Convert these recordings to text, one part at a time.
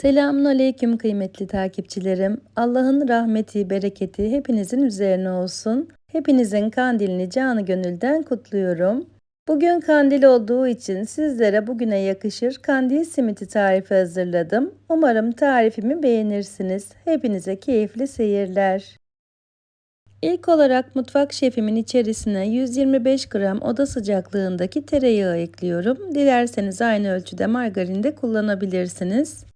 Selamun Aleyküm kıymetli takipçilerim. Allah'ın rahmeti, bereketi hepinizin üzerine olsun. Hepinizin kandilini canı gönülden kutluyorum. Bugün kandil olduğu için sizlere bugüne yakışır kandil simiti tarifi hazırladım. Umarım tarifimi beğenirsiniz. Hepinize keyifli seyirler. İlk olarak mutfak şefimin içerisine 125 gram oda sıcaklığındaki tereyağı ekliyorum. Dilerseniz aynı ölçüde margarin de kullanabilirsiniz.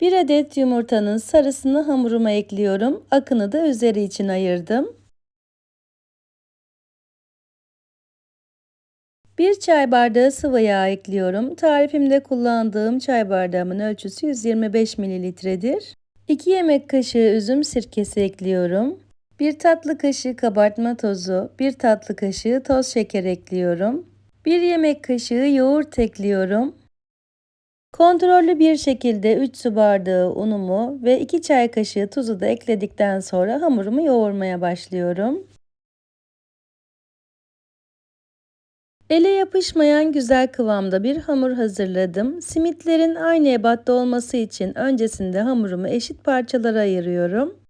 1 adet yumurtanın sarısını hamuruma ekliyorum. Akını da üzeri için ayırdım. 1 çay bardağı sıvı yağ ekliyorum. Tarifimde kullandığım çay bardağımın ölçüsü 125 mililitredir. 2 yemek kaşığı üzüm sirkesi ekliyorum. 1 tatlı kaşığı kabartma tozu, 1 tatlı kaşığı toz şeker ekliyorum. 1 yemek kaşığı yoğurt ekliyorum. Kontrollü bir şekilde 3 su bardağı unumu ve 2 çay kaşığı tuzu da ekledikten sonra hamurumu yoğurmaya başlıyorum. Ele yapışmayan güzel kıvamda bir hamur hazırladım. Simitlerin aynı ebatta olması için öncesinde hamurumu eşit parçalara ayırıyorum.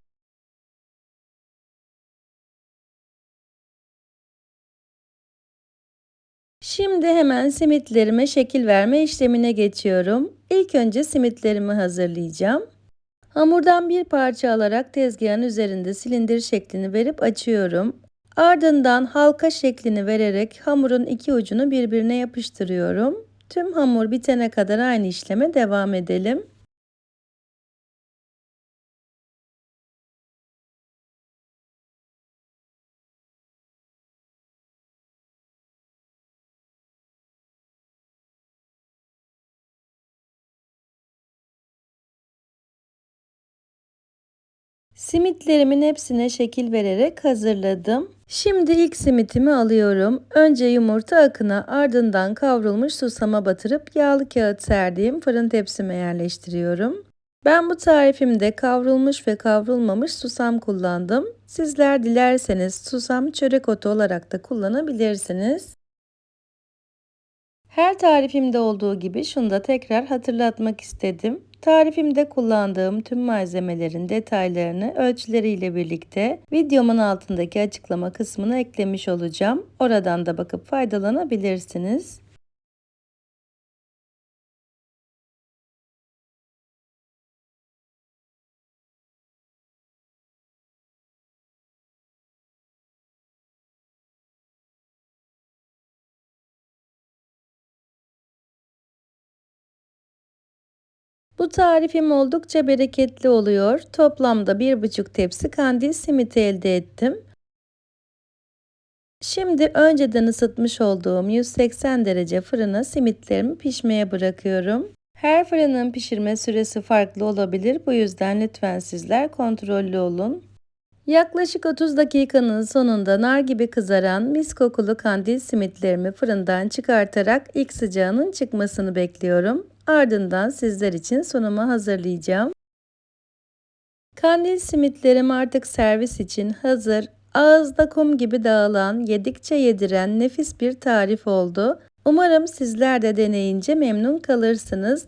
Şimdi hemen simitlerime şekil verme işlemine geçiyorum. İlk önce simitlerimi hazırlayacağım. Hamurdan bir parça alarak tezgahın üzerinde silindir şeklini verip açıyorum. Ardından halka şeklini vererek hamurun iki ucunu birbirine yapıştırıyorum. Tüm hamur bitene kadar aynı işleme devam edelim. Simitlerimin hepsine şekil vererek hazırladım. Şimdi ilk simitimi alıyorum. Önce yumurta akına ardından kavrulmuş susama batırıp yağlı kağıt serdiğim fırın tepsime yerleştiriyorum. Ben bu tarifimde kavrulmuş ve kavrulmamış susam kullandım. Sizler dilerseniz susam çörek otu olarak da kullanabilirsiniz. Her tarifimde olduğu gibi şunu da tekrar hatırlatmak istedim. Tarifimde kullandığım tüm malzemelerin detaylarını ölçüleriyle birlikte videomun altındaki açıklama kısmına eklemiş olacağım. Oradan da bakıp faydalanabilirsiniz. Bu tarifim oldukça bereketli oluyor. Toplamda 1,5 tepsi kandil simit elde ettim. Şimdi önceden ısıtmış olduğum 180 derece fırına simitlerimi pişmeye bırakıyorum. Her fırının pişirme süresi farklı olabilir. Bu yüzden lütfen sizler kontrollü olun. Yaklaşık 30 dakikanın sonunda nar gibi kızaran mis kokulu kandil simitlerimi fırından çıkartarak ilk sıcağının çıkmasını bekliyorum. Ardından sizler için sunumu hazırlayacağım. Kandil simitlerim artık servis için hazır. Ağızda kum gibi dağılan, yedikçe yediren nefis bir tarif oldu. Umarım sizler de deneyince memnun kalırsınız.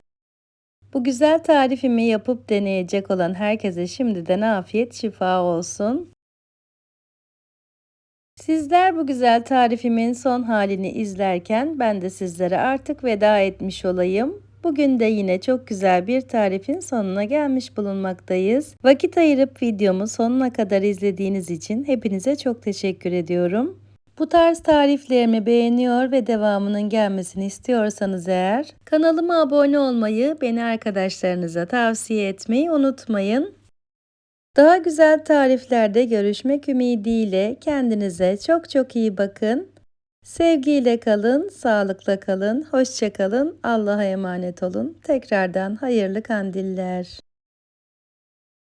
Bu güzel tarifimi yapıp deneyecek olan herkese şimdiden afiyet şifa olsun. Sizler bu güzel tarifimin son halini izlerken ben de sizlere artık veda etmiş olayım. Bugün de yine çok güzel bir tarifin sonuna gelmiş bulunmaktayız. Vakit ayırıp videomu sonuna kadar izlediğiniz için hepinize çok teşekkür ediyorum. Bu tarz tariflerimi beğeniyor ve devamının gelmesini istiyorsanız eğer kanalıma abone olmayı, beni arkadaşlarınıza tavsiye etmeyi unutmayın. Daha güzel tariflerde görüşmek ümidiyle kendinize çok çok iyi bakın. Sevgiyle kalın, sağlıkla kalın, hoşça kalın, Allah'a emanet olun. Tekrardan hayırlı kandiller.